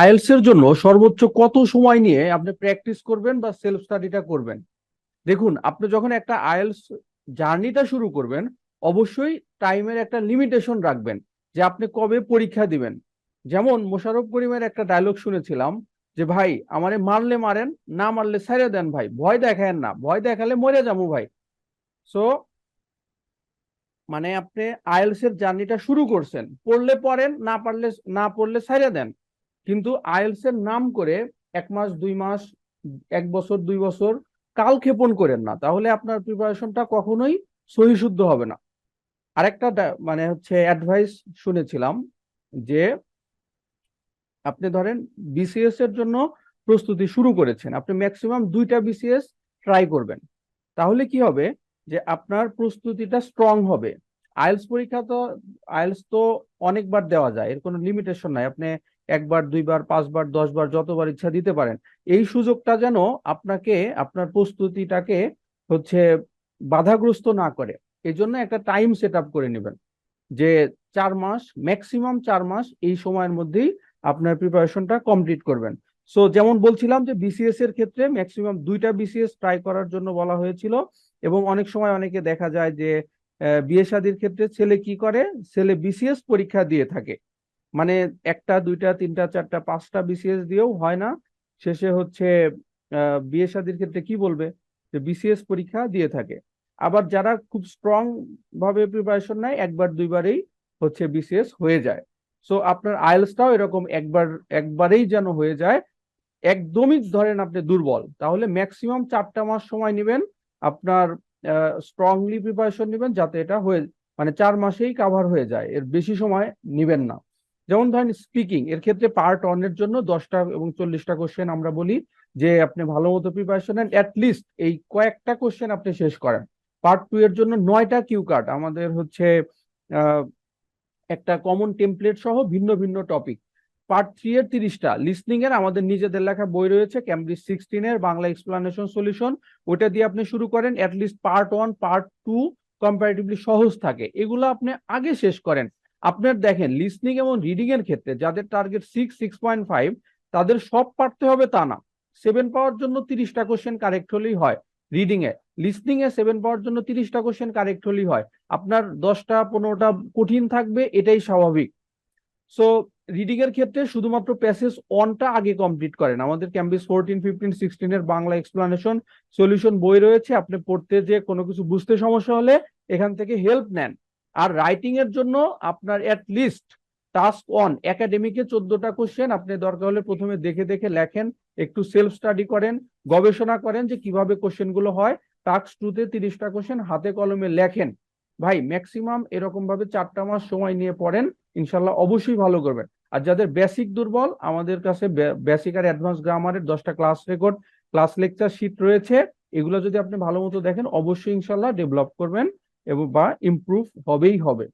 IELTS এর জন্য সর্বোচ্চ কত সময় নিয়ে আপনি প্র্যাকটিস করবেন বা সেলফ স্টাডিটা করবেন? দেখুন, আপনি যখন একটা আইএলস জার্নিটা শুরু করবেন, অবশ্যই টাইমের একটা লিমিটেশন রাখবেন যে আপনি কবে পরীক্ষা দিবেন। যেমন মোশারফ করিমের একটা ডায়লগ শুনেছিলাম যে, ভাই, আমারে মারলে মারেন, না মারলে ছেড়ে দেন ভাই। ভয় দেখায়েন না, ভয় দেখালে মরে যাব ভাই। সো মানে আপনি আইএলস এর জার্নিটা শুরু করছেন। পড়লে পড়েন, না পারলে, না পড়লে ছেড়ে দেন। কিন্তু আইএলস এর নাম করে এক মাস, দুই মাস, এক বছর, দুই বছর কালক্ষেপণ করেন না। তাহলে আপনার প্রিপারেশনটা কখনোই সহিশুদ্ধ হবে না। আরেকটা মানে হচ্ছে অ্যাডভাইস শুনেছিলাম যে আপনি ধরেন বিসিএস এর জন্য প্রস্তুতি শুরু করেছেন, আপনি ম্যাক্সিমাম দুইটা বিসিএস ট্রাই করবেন। তাহলে কি হবে যে আপনার প্রস্তুতিটা স্ট্রং হবে। আইএলস পরীক্ষা তো, আইএলস তো অনেকবার দেওয়া যায়, এর কোনো লিমিটেশন নাই। আপনি একবার, দুইবার, পাঁচবার, দশবার, যতবার ইচ্ছা দিতে পারেন। এই সুযোগটা যেন আপনাকে, আপনার প্রস্তুতিটাকে হচ্ছে বাধাগ্রস্ত না করে। এই জন্য একটা টাইম সেট আপ করে নেবেন। যে চার মাস ম্যাক্সিমাম চার মাস এই সময়ের মধ্যেই আপনার প্রিপারেশনটা কমপ্লিট করবেন। সো যেমন বলছিলাম যে বিসিএস এর ক্ষেত্রে ম্যাক্সিমাম দুইটা বিসিএস ট্রাই করার জন্য বলা হয়েছিল এবং অনেক সময় অনেকে দেখা যায় যে বিয়ে শাদীর ক্ষেত্রে ছেলে কি করে? ছেলে বিসিএস পরীক্ষা দিয়ে থাকে। মানে একটা, দুইটা, তিনটা, চারটা, পাঁচটা বিসিএস দিয়েও হয় না। শেষে হচ্ছে বিয়ে শাদীর ক্ষেত্রে কি বলবে? যে বিসিএস পরীক্ষা দিয়ে থাকে। আবার যারা খুব স্ট্রং ভাবে প্রিপারেশন নেয়, একবার, দুইবারেই হচ্ছে বিসিএস হয়ে যায়। সো আপনার আইএলসটাও এরকম একবার, একবারেই যেন হয়ে যায়। একদমই ধরেন আপনি দুর্বল, তাহলে ম্যাক্সিমাম চারটা মাস সময় নেবেন। আপনার স্ট্রংলি প্রিপারেশন নেবেন যাতে এটা হয়ে মানে চার মাসেই কাভার হয়ে যায়। এর বেশি সময় নেবেন না। যেমন ধরেন স্পিকিং এর ক্ষেত্রে পার্ট ওয়ানের জন্য দশটা এবং চল্লিশটা কোশ্চেন আমরা বলি যে আপনি ভালো মতো প্রিপারেশন নেন লিস্ট এই কয়েকটা কোশ্চেন আপনি শেষ করেন। পার্ট টু এর জন্য নয়টা কিউ কার্ড আমাদের হচ্ছে একটা কমন টেমপ্লেট সহ ভিন্ন ভিন্ন টপিক পার্ট থ্রি এর তিরিশটা লিসনিং এর আমাদের নিজেদের লেখা বই রয়েছে ক্যামব্রিজ সিক্সটিন এর বাংলা এক্সপ্লানেশন সলিউশন ওটা দিয়ে আপনি শুরু করেন list part one part two comparatively সহজ থাকে। এগুলো আপনি আগে শেষ করেন। আপনার দেখেন লিসনিং এবং রিডিং এর ক্ষেত্রে যাদের target six six point five তাদের সব পারতে হবে তা না। সেভেন পাওয়ার জন্য তিরিশটা কোশ্চেন কারেক্ট হলেই হয় রিডিং এ। লিসনিং এ সেভেন পাওয়ার জন্য তিরিশটা কোশ্চেন কারেক্ট হলেই হয়। আপনার দশটা, পনেরোটা কঠিন থাকবে, এটাই স্বাভাবিক। সো রিডিং এর ক্ষেত্রে শুধুমাত্র প্যাসেজ অনটা আগে কমপ্লিট করেন। আমাদের ক্যাম্বিস ফোরটিন ফিফটিন সিক্সটিন এর বাংলা এক্সপ্লানেশন সলিউশন বই রয়েছে। আপনি পড়তে যে কোনো কিছু বুঝতে সমস্যা হলে এখান থেকে হেল্প নেন। আর রাইটিং এর জন্য আপনার অ্যাট লিস্ট টাস্ক অন একাডেমিকে চোদ্দটা কোশ্চেন আপনি দরকার হলে প্রথমে দেখে দেখে লেখেন, একটু সেলফ স্টাডি করেন, গবেষণা করেন যে কীভাবে কোশ্চেনগুলো হয়। টাস্ক টুতে তিরিশটা কোশ্চেন হাতে কলমে লেখেন। ভাই ম্যাক্সিমাম এরকম ভাবে চারটা মাস সময় নিয়ে পড়েন, ইনশাল্লাহ অবশ্যই ভালো করবেন। আর যাদের বেসিক দুর্বল, আমাদের কাছে বেসিক আর অ্যাডভান্স গ্রামারের দশটা class record class lecture sheet রয়েছে, এগুলো যদি আপনি ভালো মতো দেখেন, অবশ্যই ইনশাল্লাহ ডেভেলপ করবেন। এবং বা ইমপ্রুভ হবেই হবে।